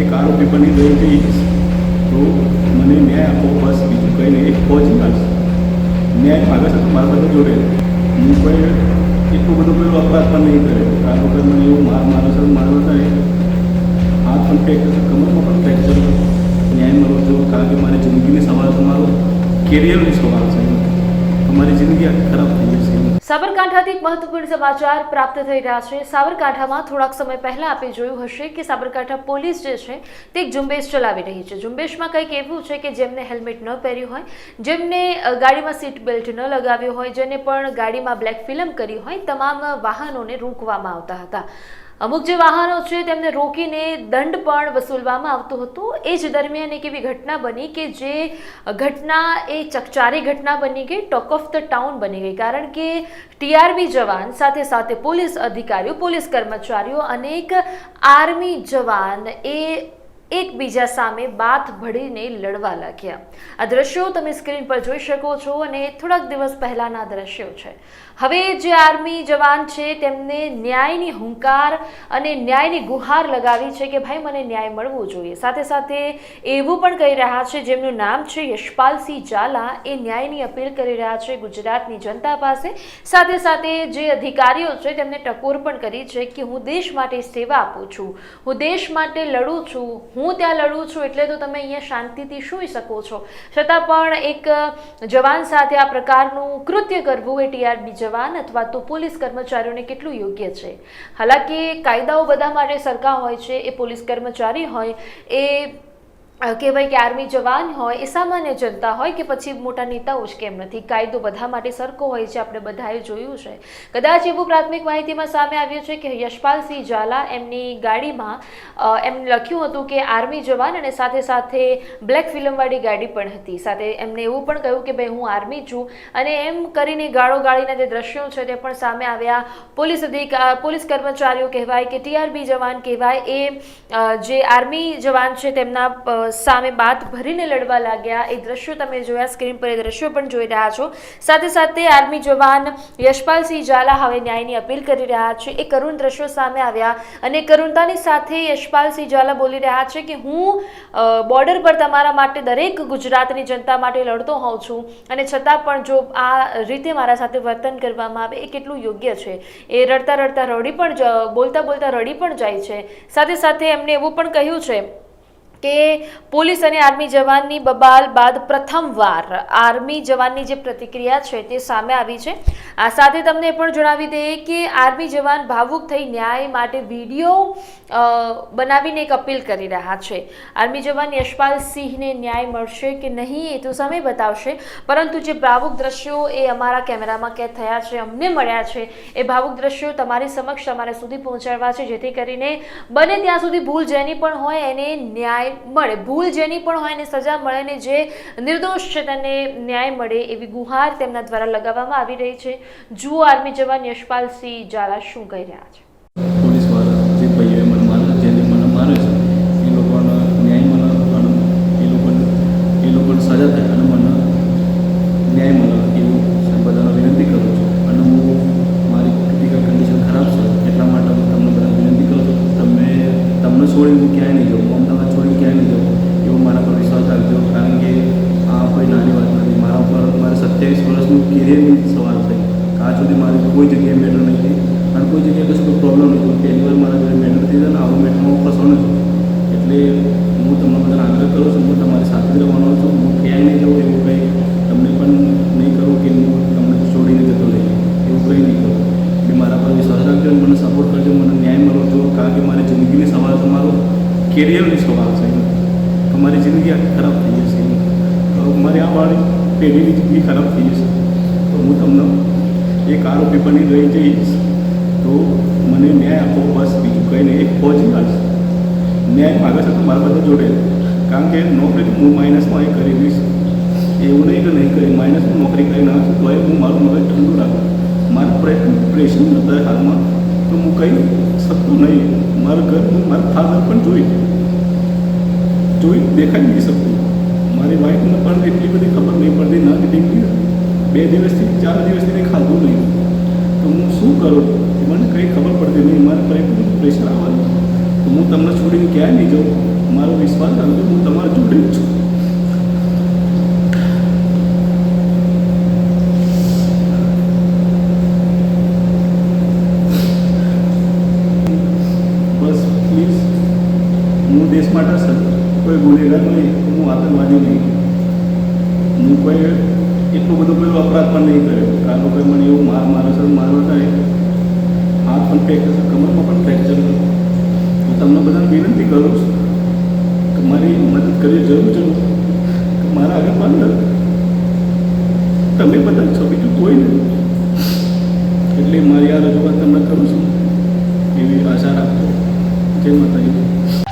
એક આરોપી બની ગઈ જઈશ તો મને ન્યાય આપો બસ બીજું કંઈ નહીં, એક ફોજ આવશે ન્યાય માગે છે તો મારા બધા જોડે. હું કોઈ એટલું બધું કોઈ અપરાધ પણ નહીં કરે કારણ વગર મને એવું માર, મારો છે મારો થાય હાથ પણ ફ્રેક્ચર કમરમાં પણ ફ્રેક્ચર ન્યાય મળવો જો કારણ કે મારી જિંદગીની સવાલ તમારો મારો કેરિયરની સવાલ છે. તમારી જિંદગી આખી ખરાબ થઈ જશે. સાબરકાંઠાથી એક મહત્વપૂર્ણ સમાચાર પ્રાપ્ત થઈ રહ્યા છે. સાબરકાંઠામાં થોડાક સમય પહેલા આપે જોયું હશે કે સાબરકાંઠા પોલીસ જે છે, તે એક ઝુંબેશ ચલાવી રહી છે. ઝુંબેશમાં કંઈક એવું છે કે જેમને હેલ્મેટ ન પહેર્યું હોય, જેમને ગાડીમાં સીટ બેલ્ટ ન લગાવ્યો હોય, જેને પણ ગાડીમાં બ્લેક ફિલ્મ કરી હોય, તમામ વાહનોને રોકવામાં આવતા હતા. અમુક જે વાહનો છે તેમને રોકીને દંડ પણ વસૂલવામાં આવતો હતો. એ જ દરમિયાન એક એવી ઘટના બની કે જે ઘટના, એ ચકચારી ઘટના બની ગઈ, ટોક ઓફ ધ ટાઉન બની ગઈ. કારણ કે ટીઆરબી જવાન, સાથે સાથે પોલીસ અધિકારીઓ, પોલીસ કર્મચારીઓ અને એક આર્મી જવાન એ એકબીજા સામે બાથ ભળીને લડવા લાગ્યા. આ દ્રશ્યો તમે સ્ક્રીન પર જોઈ શકો છો અને થોડાક દિવસ પહેલાના દ્રશ્યો છે. હવે જે આર્મી જવાન છે તેમને ન્યાયની હુંકાર અને ન્યાયની ગુહાર લગાવી છે કે ભાઈ મને ન્યાય મળવો જોઈએ. સાથે સાથે એવું પણ કહી રહ્યા છે, જેમનું નામ છે યશપાલસિંહ ઝાલા, એ ન્યાયની અપીલ કરી રહ્યા છે ગુજરાતની જનતા પાસે. સાથે સાથે જે અધિકારીઓ છે તેમને ટકોર પણ કરી છે કે હું દેશ માટે સેવા આપું છું, હું દેશ માટે લડું છું હું ત્યાં લડું છું એટલે તો તમે અહીંયા શાંતિથી સૂઈ શકો છો. છતાં પણ એક જવાન સાથે આ પ્રકારનું કૃત્ય કરવું એ ટીઆરબી જવાન અથવા તો પોલીસ કર્મચારીઓને કેટલું યોગ્ય છે? હાલાકી કાયદાઓ બધા માટે સરખા હોય છે, એ પોલીસ કર્મચારી હોય, એ કહેવાય કે આર્મી જવાન હોય, એ સામાન્ય જનતા હોય કે પછી મોટા નેતાઓ જ કેમ નથી? કાયદો બધા માટે સરખો હોય છે, આપણે બધાએ જોયું છે. કદાચ એવું પ્રાથમિક માહિતીમાં સામે આવ્યું છે કે યશપાલસિંહ ઝાલા એમની ગાડીમાં એમને લખ્યું હતું કે આર્મી જવાન અને સાથે સાથે બ્લેક ફિલ્મવાળી ગાડી પણ હતી. સાથે એમને એવું પણ કહ્યું કે ભાઈ હું આર્મી છું અને એમ કરીને ગાળો ગાળીના જે દ્રશ્યો છે તે પણ સામે આવ્યા. પોલીસ અધિક પોલીસ કર્મચારીઓ કહેવાય કે ટીઆરબી જવાન કહેવાય એ જે આર્મી જવાન છે તેમના સામે બાદ ભરીને લડવા લાગ્યા. એ દ્રશ્યો તમે જોયા, સ્ક્રીન પર એ દ્રશ્યો પણ જોઈ રહ્યા છો. સાથે સાથે આર્મી જવાન યશપાલસિંહ ઝાલા હવે ન્યાયની અપીલ કરી રહ્યા છે. એ કરુણ દ્રશ્યો સામે આવ્યા અને કરુણતાની સાથે યશપાલસિંહ ઝાલા બોલી રહ્યા છે કે, હું બોર્ડર પર તમારા માટે દરેક ગુજરાતની જનતા માટે લડતો હોઉં છું. અને છતાં પણ જો આ રીતે મારા સાથે વર્તન કરવામાં આવે, એ કેટલું યોગ્ય છે? એ રડતા રડતા રડી પણ બોલતા બોલતા રડી પણ જાય છે. સાથે સાથે એમણે એવું પણ કહ્યું છે કે પોલીસ અને આર્મી જવાનની બબાલ બાદ પ્રથમવાર આર્મી જવાનની જે પ્રતિક્રિયા છે તે સામે આવી છે. આ સાથે તમને પણ જણાવી દઈએ કે આર્મી જવાન ભાવુક થઈ ન્યાય માટે વીડિયો બનાવીને એક અપીલ કરી રહ્યા છે. આર્મી જવાન યશપાલ સિંહને ન્યાય મળશે કે નહીં એ તો સમય બતાવશે, પરંતુ જે ભાવુક દ્રશ્યો એ અમારા કેમેરામાં કેદ થયા છે, અમને મળ્યા છે, એ ભાવુક દ્રશ્યો તમારી સમક્ષ અમારે સુધી પહોંચાડવા છે, જેથી કરીને બને ત્યાં સુધી ભૂલ જેની પણ હોય એને ન્યાય મળે. ભૂલ જેની પણ હોય એને સજા મળે ને જે નિર્દોષ છે તેને ન્યાય મળે એવી ગુહાર તેમના દ્વારા લગાવવામાં આવી રહી છે. જુઓ આર્મી જવાન યશપાલસિંહ ઝાલા શું કહી રહ્યા છે. પોલીસવાળા જે ભાઈઓએ મને મારે જેને મને મારે છે, એ લોકોને ન્યાય મળે અને એ લોકોને એ લોકોને સજા થાય અને મને ન્યાય મળે એવું બધાને વિનંતી કરું છું. અને હું મારી ક્રિટિકલ કન્ડિશન ખરાબ છે, એટલા માટે હું તમને બધા વિનંતી કરું છું. તમે તમને છોડીને હું ક્યાંય નહીં જાઉં. હું લીધો. એવો મારા પર વિશ્વાસ રાખજો. કારણ કે આ કોઈ નાની વાત નથી. મારા ઉપર મારે સત્યાવીસ વર્ષનું કેરિયરની સવાલ છે. આજ સુધી મારી કોઈ જગ્યાએ મેટર નહીં થઈ અને કોઈ જગ્યાએ કશું કોઈ પ્રોબ્લેમ નહીં પહેલી વાર મારા જોડે મેટર થઈ જાય ને આવું મેટરમાં ફસવાનો છું. એટલે હું તમને બધાને આગ્રહ કરું છું. હું તમારી સાથે રહેવાનો છું. હું ક્યાંય નહીં જવું એવું કંઈ તમને પણ નહીં કરું કે હું તમને છોડીને જતો લઈ એવું કંઈ નહીં કરું. એટલે મારા પર વિશ્વાસ રાખજો મને સપોર્ટ કરજો. મને ન્યાય મળો છો કારણ કે મારી જિંદગીની સવાલ તો મારો. કેરિયરની સવાલ છે તમારી જિંદગી આખી ખરાબ થઈ જશે મારી આ વાળી પેઢીની જિંદગી ખરાબ થઈ જશે. તો હું તમને એક આરોપી બની રહી જઈશ. તો મને ન્યાય આપો, બસ બીજું કંઈ નહીં. એક પહોંચી આવશે ન્યાય માગે છે તો મારા બધા જોડે. કારણ કે નોકરી હું માઇનસમાં એ કરી દઈશ. એવું નહીં કે નહીં કરી. માઇનસમાં નોકરી કરી ના તો એ હું મારું મગજ ઠંડુ રાખું. મારું પ્રેશર અત્યારે હાલમાં. તો હું કંઈ શકતું નહીં. મારું ઘર, મારા ફાધર પણ જોઈ જોઈ દેખાઈ નહીં શકતું. મારી વાઈફને પણ એટલી બધી ખબર નહીં પડતી, ના દીકરી બે દિવસથી, ચાર દિવસથી કંઈ ખાધું નહીં. તો હું શું કરું? મને કંઈ ખબર પડતી નહીં. મારા પર એટલું પ્રેશર આવવાનું તો હું તમને છોડીને ક્યાંય નહીં જાઉં. મારો વિશ્વાસ હતો હું તમારા જોડે જ છું બસ પ્લીઝ હું દેશ માટે સર કોઈ ગુનેગાર નહીં હું નહીં. હું કોઈ એટલો બધો કોઈ અપરાધ પણ નહીં કર્યો. કારણ કોઈ મને એવું માર મારો સર મારવા થાય, હાથ પણ ફ્રેક્ચર કમરમાં પણ ફ્રેક્ચર હું તમને બધાને વિનંતી કરું છું કે મારી મદદ કરવી જરૂર જરૂર કે મારા આગળ પાછળ તમે બધા છો, બીજું કોઈ નહીં. એટલે મારી આ રજૂઆત તમને કરું છું એવી આશા રાખજો જય માતાજી.